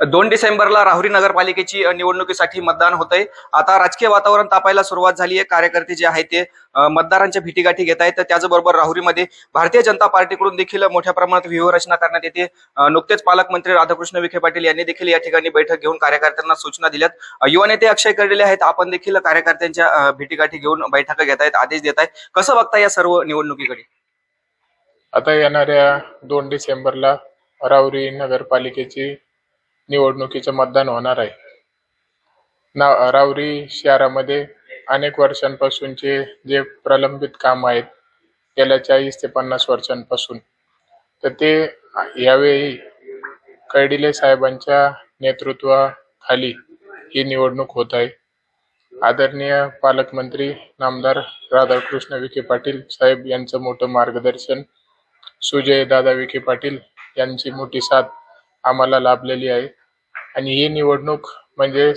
दोन डिसेंबरला राहुरी नगरपालिकेची निवडणुकीसाठी मतदान होतंय. आता राजकीय वातावरण तापायला सुरुवात झाली आहे. कार्यकर्ते जे आहेत ते मतदारांच्या भेटीगाठी घेत आहेत. तर त्याचबरोबर राहुरीमध्ये भारतीय जनता पार्टीकडून देखील मोठ्या प्रमाणात व्यूहरचना करण्यात येते. नुकतेच पालकमंत्री राधाकृष्ण विखे पाटील यांनी देखील या ठिकाणी बैठक घेऊन कार्यकर्त्यांना सूचना दिल्यात. युवा नेते अक्षय करलेले आहेत. आपण देखील कार्यकर्त्यांच्या भेटीगाठी घेऊन बैठका घेत आहेत आदेश देत आहेत. कसं बघता या सर्व निवडणुकीकडे? आता येणाऱ्या दोन डिसेंबरला राऊरी नगरपालिकेची निवडणुकीचं मतदान होणार आहे. ना अरावरी शहरामध्ये अनेक वर्षांपासूनचे जे प्रलंबित काम आहेत गेल्या चाळीस ते पन्नास वर्षांपासून. तर ते यावेळी कैडिले साहेबांच्या नेतृत्वाखाली ही निवडणूक होत आहे. आदरणीय पालकमंत्री नामदार राधाकृष्ण विखे पाटील साहेब यांचं मोठं मार्गदर्शन सुजय दादा विखे पाटील यांची मोठी साथ आम्हाला लाभलेली आहे. आणि ही निवडणूक म्हणजे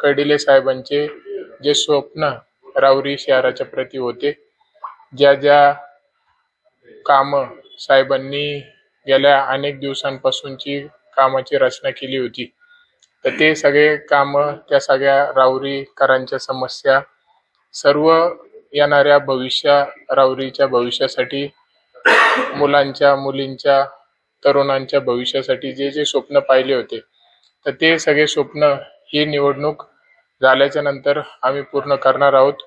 कडिले साहेबांचे जे स्वप्न रावरी शहराच्या प्रती होते ज्या ज्या काम साहेबांनी गेल्या अनेक दिवसांपासूनची कामाची रचना केली होती तर ते सगळे काम त्या सगळ्या रावरीकरांच्या समस्या सर्व येणाऱ्या भविष्या राऊरीच्या भविष्यासाठी मुलांच्या मुलींच्या तरुणांच्या भविष्यासाठी जे जे स्वप्न पाहिले होते तर ते सगळे स्वप्न ही निवडणूक झाल्याच्यानंतर आम्ही पूर्ण करणार आहोत.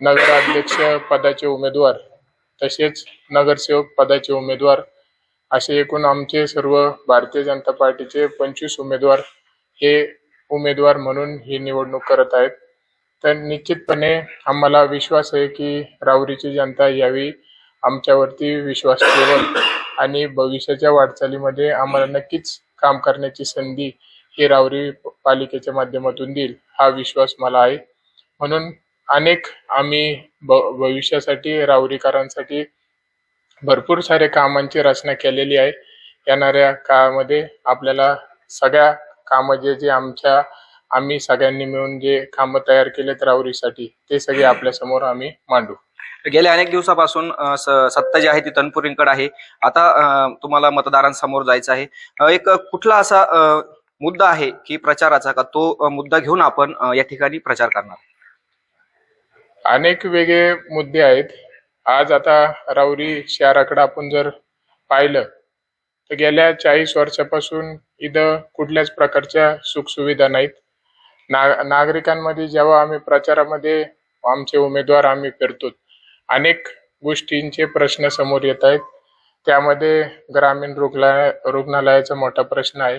नगराध्यक्ष पदाचे उमेदवार तसेच नगरसेवक पदाचे उमेदवार असे एकूण आमचे सर्व भारतीय जनता पार्टीचे पंचवीस उमेदवार हे उमेदवार म्हणून ही निवडणूक करत आहेत. तर निश्चितपणे आम्हाला विश्वास आहे की राऊरीची जनता यावी. आमच्यावरती विश्वास ठेवल आणि भविष्याच्या वाटचालीमध्ये आम्हाला नक्कीच काम करण्याची संधी ही रावरी पालिकेच्या माध्यमातून देईल हा विश्वास मला आहे. म्हणून अनेक आम्ही भविष्यासाठी रावरीकरांसाठी भरपूर सारे कामांची रचना केलेली आहे. येणाऱ्या काळामध्ये आपल्याला सगळ्या कामं जे जे आमच्या आम्ही सगळ्यांनी मिळून जे कामं तयार केलेत रावरीसाठी ते सगळे आपल्यासमोर आम्ही मांडू. गेल्या अनेक दिवसापासून स- सत्ता जी आहे ती तनपुरींकडे आहे. आता तुम्हाला मतदारांसमोर जायचं आहे. एक कुठला असा मुद्दा आहे की प्रचाराचा का तो मुद्दा घेऊन आपण या ठिकाणी प्रचार करणार? अनेक वेगळे मुद्दे आहेत. आज आता राऊरी शहराकडे आपण जर पाहिलं तर गेल्या चाळीस वर्षापासून इथं कुठल्याच प्रकारच्या सुखसुविधा नाहीत. ना नागरिकांमध्ये जेव्हा आम्ही प्रचारामध्ये आमचे उमेदवार आम्ही फिरतो अनेक गोष्टींचे प्रश्न समोर येत आहेत. त्यामध्ये ग्रामीण रुग्णालय रुग्णालयाचा मोठा प्रश्न आहे.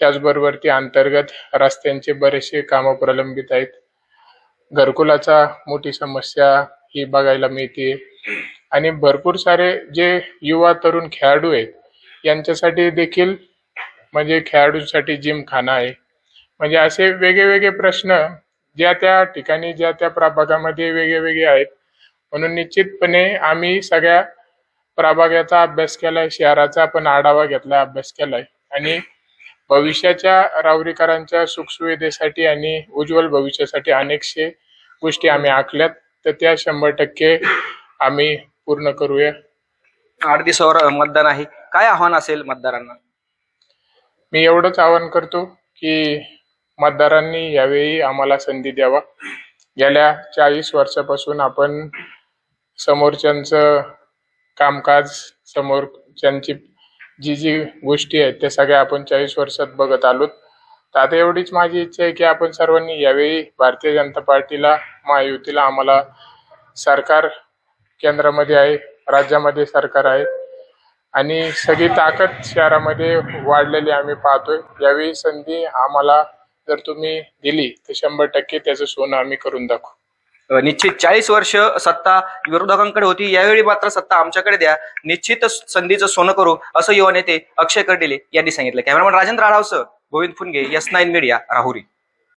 त्याचबरोबर ती अंतर्गत रस्त्यांचे बरेचसे कामं प्रलंबित आहेत. घरकुलाचा मोठी समस्या ही बघायला मिळते. आणि भरपूर सारे जे युवा तरुण खेळाडू आहेत यांच्यासाठी देखील म्हणजे खेळाडूंसाठी जिमखाना आहे. म्हणजे असे वेगळे वेगळे प्रश्न ज्या त्या ठिकाणी ज्या त्या प्रभागामध्ये वेगळे वेगळे आहेत म्हणून निश्चितपणे आम्ही सगळ्या प्रभागाचा अभ्यास केलाय शहराचा पण आढावा घेतलाय अभ्यास केलाय. आणि भविष्याच्या रावरीकरांच्या सुखसुविधेसाठी आणि उज्ज्वल भविष्यासाठी अनेकशे गोष्टी आम्ही आखल्यात. तर त्या शंभर टक्के आम्ही पूर्ण करूया. आठ दिवसावर मतदान आहे. काय आव्हान असेल मतदारांना? मी एवढंच आवाहन करतो की मतदारांनी यावेळी आम्हाला संधी द्यावा. गेल्या चाळीस वर्षापासून आपण समोरच्यांचं कामकाज समोरच्यांची जी जी गोष्टी आहेत त्या सगळ्या आपण चाळीस वर्षात बघत आलोत. तर आता एवढीच माझी इच्छा आहे की आपण सर्वांनी यावेळी भारतीय जनता पार्टीला महायुतीला आम्हाला सरकार केंद्रामध्ये आहे राज्यामध्ये सरकार आहे. आणि सगळी ताकद शहरामध्ये वाढलेली आम्ही पाहतोय. यावेळी संधी आम्हाला जर तुम्ही दिली तर शंभर टक्के त्याचं सोनं आम्ही करून दाखवू. निश्चित चाळीस वर्ष सत्ता विरोधकांकडे होती. यावेळी मात्र सत्ता आमच्याकडे द्या. निश्चित संधीचं सोनं करू असं युवा नेते अक्षय कर्डिले यांनी सांगितलं. Cameraman Rajendra आढावसह Govind Phunge S nine media Rahuri.